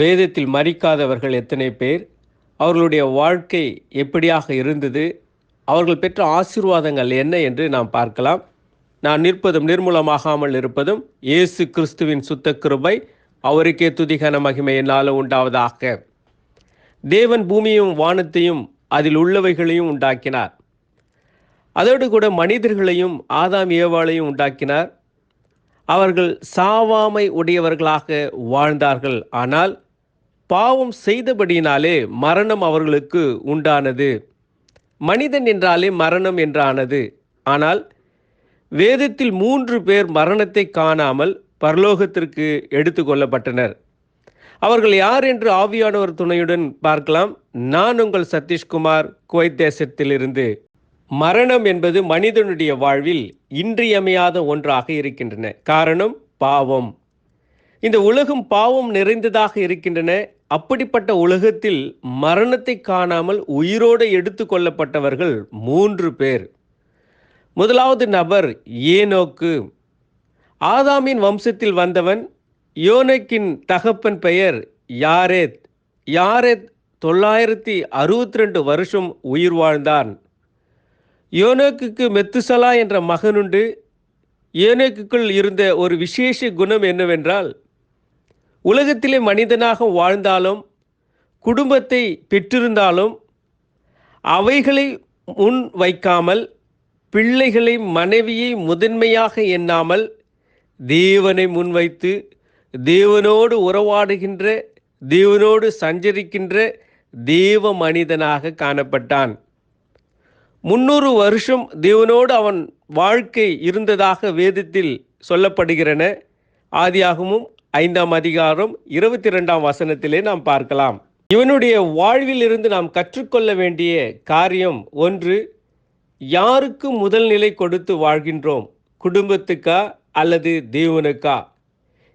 வேதத்தில் மறிக்காதவர்கள் எத்தனை பேர்? அவர்களுடைய வாழ்க்கை எப்படியாக இருந்தது? அவர்கள் பெற்ற ஆசீர்வாதங்கள் என்ன என்று நாம் பார்க்கலாம். நான் நிற்பதும் நிர்மூலமாகாமல் இருப்பதும் இயேசு கிறிஸ்துவின் சுத்த கிருபை அவருக்கே துதிகன மகிமை என்னால் உண்டாவதாக. தேவன் பூமியும் வானத்தையும் அதில் உள்ளவைகளையும் உண்டாக்கினார். அதோடு கூட மனிதர்களையும் ஆதாம் ஏவாளையும் உண்டாக்கினார். அவர்கள் சாவாமை உடையவர்களாக வாழ்ந்தார்கள். ஆனால் பாவம் செய்தபடியினாலே மரணம் அவர்களுக்கு உண்டானது. மனிதன் என்றாலே மரணம் என்றானது. ஆனால் வேதத்தில் மூன்று பேர் மரணத்தை காணாமல் பரலோகத்திற்கு எடுத்து கொள்ளப்பட்டனர். அவர்கள் யார் என்று ஆவியானவர் துணையுடன் பார்க்கலாம். நான் உங்கள் சதீஷ்குமார் குவைத் தேசத்திலிருந்து. மரணம் என்பது மனிதனுடைய வாழ்வில் இன்றியமையாத ஒன்றாக இருக்கின்றன. காரணம் பாவம். இந்த உலகம் பாவம் நிறைந்ததாக இருக்கின்றன. அப்படிப்பட்ட உலகத்தில் மரணத்தை காணாமல் உயிரோடு எடுத்து கொள்ளப்பட்டவர்கள் மூன்று பேர். முதலாவது நபர் ஏனோக்கு. ஆதாமின் வம்சத்தில் வந்தவன் யோனக்கின் தகப்பன் பெயர் யாரேத். யாரேத் தொள்ளாயிரத்தி அறுபத்தி ரெண்டு வருஷம் உயிர் வாழ்ந்தான். யோனோக்குக்கு மெத்துசலா என்ற மகனுண்டு. யோனோக்குக்குள் இருந்த ஒரு விசேஷ குணம் என்னவென்றால் உலகத்திலே மனிதனாக வாழ்ந்தாலும் குடும்பத்தை பெற்றிருந்தாலும் அவைகளை முன் வைக்காமல் பிள்ளைகளை மனைவியை முதன்மையாக எண்ணாமல் தேவனை முன்வைத்து தேவனோடு உறவாடுகின்ற தேவனோடு சஞ்சரிக்கின்ற தேவ மனிதனாக காணப்பட்டான். முன்னூறு வருஷம் தேவனோடு அவன் வாழ்க்கை இருந்ததாக வேதத்தில் சொல்லப்படுகிறன. ஆதியாகமும் ஐந்தாம் அதிகாரம் இருபத்தி ரெண்டாம் வசனத்திலே நாம் பார்க்கலாம். இவனுடைய வாழ்வில் இருந்து நாம் கற்றுக்கொள்ள வேண்டிய காரியம் ஒன்று யாருக்கு முதல் நிலை கொடுத்து வாழ்கின்றோம்? குடும்பத்துக்கா அல்லது தேவனுக்கா?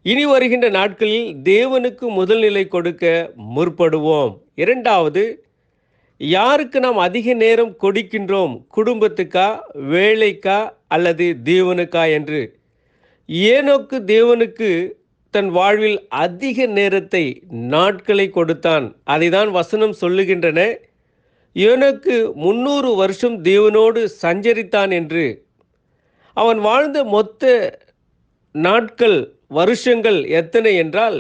இனி வருகின்ற நாட்களில் தேவனுக்கு முதல் நிலை கொடுக்க முற்படுவோம். இரண்டாவது யாருக்கு நாம் அதிக நேரம் கொடுக்கின்றோம்? குடும்பத்துக்கா வேலைக்கா அல்லது தேவனுக்கா என்று? ஏனோக்கு தேவனுக்கு தன் வாழ்வில் அதிக நேரத்தை நாட்களை கொடுத்தான். அதைதான் வசனம் சொல்லுகின்றன. இவனுக்கு முன்னூறு வருஷம் தேவனோடு சஞ்சரித்தான் என்று. அவன் வாழ்ந்த மொத்த நாட்கள் வருஷங்கள் எத்தனை என்றால்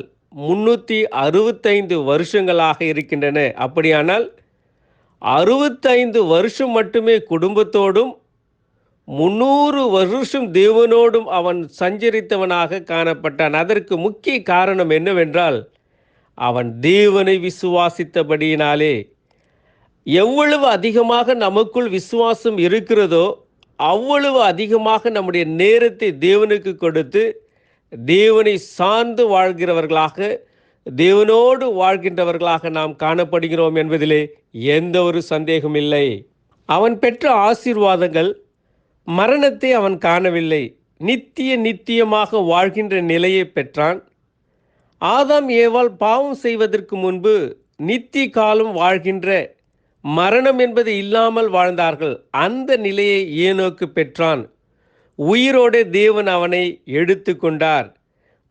முன்னூற்றி அறுபத்தைந்து வருஷங்களாக இருக்கின்றன. அப்படியானால் அறுபத்தைந்து வருஷம் மட்டுமே குடும்பத்தோடும் முன்னூறு வருஷம் தேவனோடும் அவன் சஞ்சரித்தவனாக காணப்பட்டான். அதற்கு முக்கிய காரணம் என்னவென்றால் அவன் தேவனை விசுவாசித்தபடியினாலே எவ்வளவு அதிகமாக நமக்குள் விசுவாசம் இருக்கிறதோ அவ்வளவு அதிகமாக நம்முடைய நேரத்தை தேவனுக்கு கொடுத்து தேவனை சார்ந்து வாழ்கிறவர்களாக தேவனோடு வாழ்கின்றவர்களாக நாம் காணப்படுகிறோம் என்பதிலே எந்த ஒரு சந்தேகமில்லை அவன் பெற்ற ஆசீர்வாதங்கள் மரணத்தை அவன் காணவில்லை. நித்திய நித்தியமாக வாழ்கின்ற நிலையை பெற்றான். ஆதாம் ஏவால் பாவம் செய்வதற்கு முன்பு நித்திய காலம் வாழ்கின்ற மரணம் என்பது இல்லாமல் வாழ்ந்தார்கள். அந்த நிலையை ஏனோக்கு பெற்றான். உயிரோடு தேவன் அவனை எடுத்து கொண்டார்.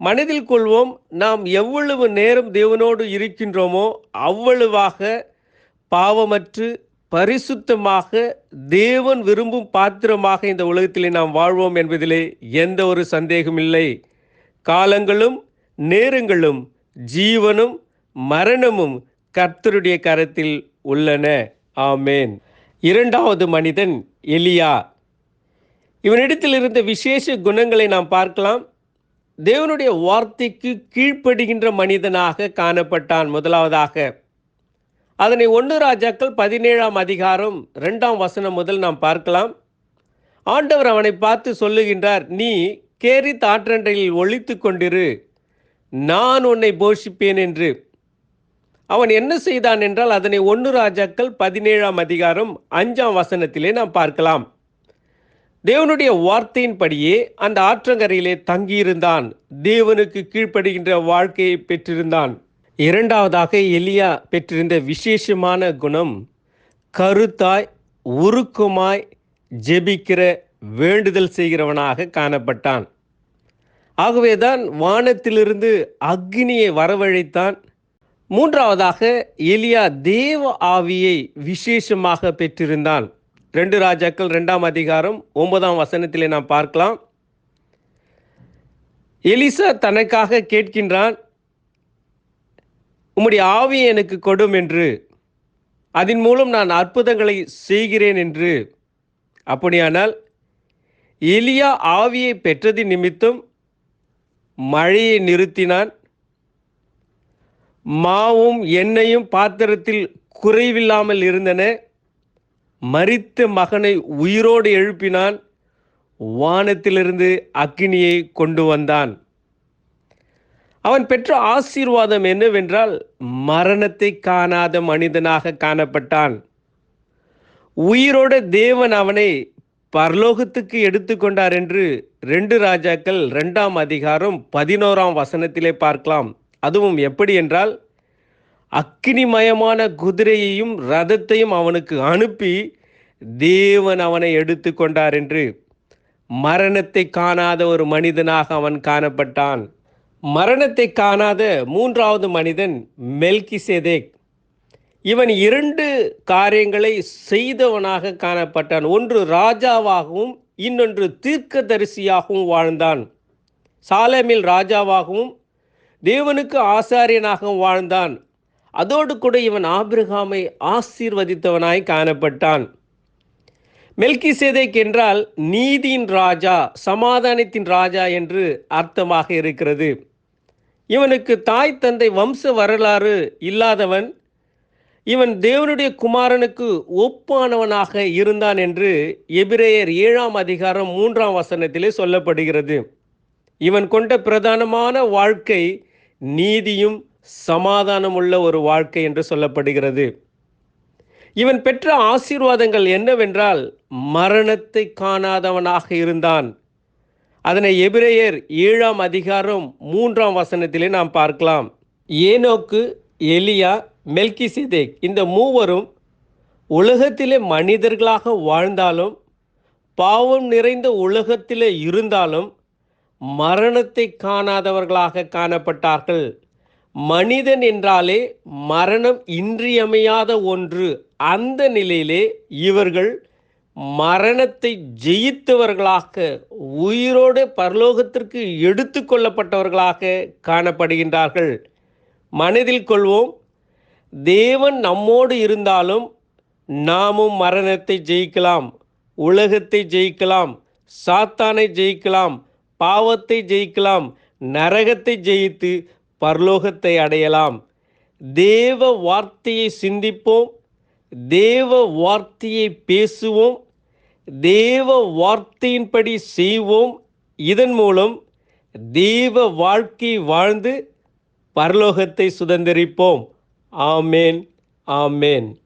மனதில் கொள்வோம் நாம் எவ்வளவு நேரம் தேவனோடு இருக்கின்றோமோ அவ்வளவாக பாவமற்று பரிசுத்தமாக தேவன் விரும்பும் பாத்திரமாக இந்த உலகத்திலே நாம் வாழ்வோம் என்பதிலே எந்த ஒரு சந்தேகமில்லை காலங்களும் நேரங்களும் ஜீவனும் மரணமும் கர்த்தருடைய கரத்தில் உள்ளன. ஆமேன். இரண்டாவது மனிதன் எலியா. இவனிடத்தில் இருந்த விசேஷ குணங்களை நாம் பார்க்கலாம். தேவனுடைய வார்த்தைக்கு கீழ்ப்படுகின்ற மனிதனாக காணப்பட்டான். முதலாவதாக அதனை ஒன்று ராஜாக்கள் பதினேழாம் அதிகாரம் ரெண்டாம் வசனம் முதல் நாம் பார்க்கலாம். ஆண்டவர் அவனை பார்த்து சொல்லுகின்றார் நீ கேரி ஆற்றண்டையில் ஒழித்து கொண்டிரு நான் உன்னை போஷிப்பேன் என்று. அவன் என்ன செய்தான் என்றால் அதனை ஒன்று ராஜாக்கள் பதினேழாம் அதிகாரம் அஞ்சாம் வசனத்திலே நாம் பார்க்கலாம். தேவனுடைய வார்த்தையின்படியே அந்த ஆற்றங்கரையிலே தங்கியிருந்தான் தேவனுக்கு கீழ்ப்படுகின்ற வாழ்க்கையை பெற்றிருந்தான். இரண்டாவதாக எலியா பெற்றிருந்த விசேஷமான குணம் கருத்தாய் உருக்குமாய் ஜெபிக்கிற வேண்டுதல் செய்கிறவனாக காணப்பட்டான். ஆகவேதான் வானத்திலிருந்து அக்னியை வரவழைத்தான். மூன்றாவதாக எலியா தேவ ஆவியை விசேஷமாக பெற்றிருந்தான். ரெண்டு ராஜாக்கள் ரெண்டாம் அதிகாரம் ஒன்பதாம் வசனத்திலே நாம் பார்க்கலாம். எலிசா தனக்காக கேட்கின்றான் உம்முடைய ஆவியை எனக்கு கொடும் என்று அதன் மூலம் நான் அற்புதங்களை செய்கிறேன் என்று. அப்படியானால் எலியா ஆவியை பெற்றதின் நிமித்தம் மழையை நிறுத்தினான். மாவும் எண்ணெயும் பாத்திரத்தில் குறைவில்லாமல் இருந்தன. மறித்த மகனை உயிரோடு எழுப்பினான். வானத்திலிருந்து அக்கினியை கொண்டு வந்தான். அவன் பெற்ற ஆசீர்வாதம் என்னவென்றால் மரணத்தை காணாத மனிதனாக காணப்பட்டான். உயிரோட தேவன் அவனை பரலோகத்துக்கு எடுத்துக்கொண்டார் என்று ரெண்டு ராஜாக்கள் ரெண்டாம் அதிகாரம் பதினோராம் வசனத்திலே பார்க்கலாம். அதுவும் எப்படி என்றால் அக்கினிமயமான குதிரையையும் ரதத்தையும் அவனுக்கு அனுப்பி தேவன் அவனை எடுத்துக்கொண்டார் என்று மரணத்தை காணாத ஒரு மனிதனாக அவன் காணப்பட்டான். மரணத்தை காணாத மூன்றாவது மனிதன் மெல்கிசேதேக். இவன் இரண்டு காரியங்களை செய்தவனாக காணப்பட்டான். ஒன்று ராஜாவாகவும் இன்னொன்று தீர்க்கதரிசியாகவும் வாழ்ந்தான். சாலேமில் ராஜாவாகவும் தேவனுக்கு ஆசாரியனாகவும் வாழ்ந்தான். அதோடு கூட இவன் ஆபிரகாமை ஆசீர்வதித்தவனாய் காணப்பட்டான். மெல்கிசேதேக் என்றால் நீதியின் ராஜா சமாதானத்தின் ராஜா என்று அர்த்தமாக இருக்கிறது. இவனுக்கு தாய் தந்தை வம்ச வரலாறு இல்லாதவன் இவன் தேவனுடைய குமாரனுக்கு ஒப்பானவனாக இருந்தான் என்று எபிரேயர் ஏழாம் அதிகாரம் மூன்றாம் வசனத்திலே சொல்லப்படுகிறது. இவன் கொண்ட பிரதானமான வாழ்க்கை நீதியும் சமாதானம் உள்ள ஒரு வாழ்க்கை என்று சொல்லப்படுகிறது. இவன் பெற்ற ஆசீர்வாதங்கள் என்னவென்றால் மரணத்தை காணாதவனாக இருந்தான். அதனை எபிரேயர் ஏழாம் அதிகாரம் மூன்றாம் வசனத்திலே நாம் பார்க்கலாம். ஏனோக்கு எலியா மெல்கி சிதேக் இந்த மூவரும் உலகத்திலே மனிதர்களாக வாழ்ந்தாலும் பாவம் நிறைந்த உலகத்திலே இருந்தாலும் மரணத்தை காணாதவர்களாக காணப்பட்டார்கள். மனிதன் என்றாலே மரணம் இன்றியமையாத ஒன்று. அந்த நிலையிலே இவர்கள் மரணத்தை ஜெயித்தவர்களாக உயிரோடு பரலோகத்திற்கு எடுத்து கொள்ளப்பட்டவர்களாக காணப்படுகின்றார்கள். மனதில் கொள்வோம் தேவன் நம்மோடு இருந்தாலும் நாமும் மரணத்தை ஜெயிக்கலாம் உலகத்தை ஜெயிக்கலாம் சாத்தானை ஜெயிக்கலாம் பாவத்தை ஜெயிக்கலாம் நரகத்தை ஜெயித்து பரலோகத்தை அடையலாம். தேவ வார்த்தையை சிந்திப்போம் தேவ வார்த்தையை பேசுவோம் தேவ வார்த்தையின்படி செய்வோம். இதன் மூலம் தேவ வாழ்க்கை வாழ்ந்து பரலோகத்தை சுதந்திரிப்போம். ஆமேன் ஆமேன்.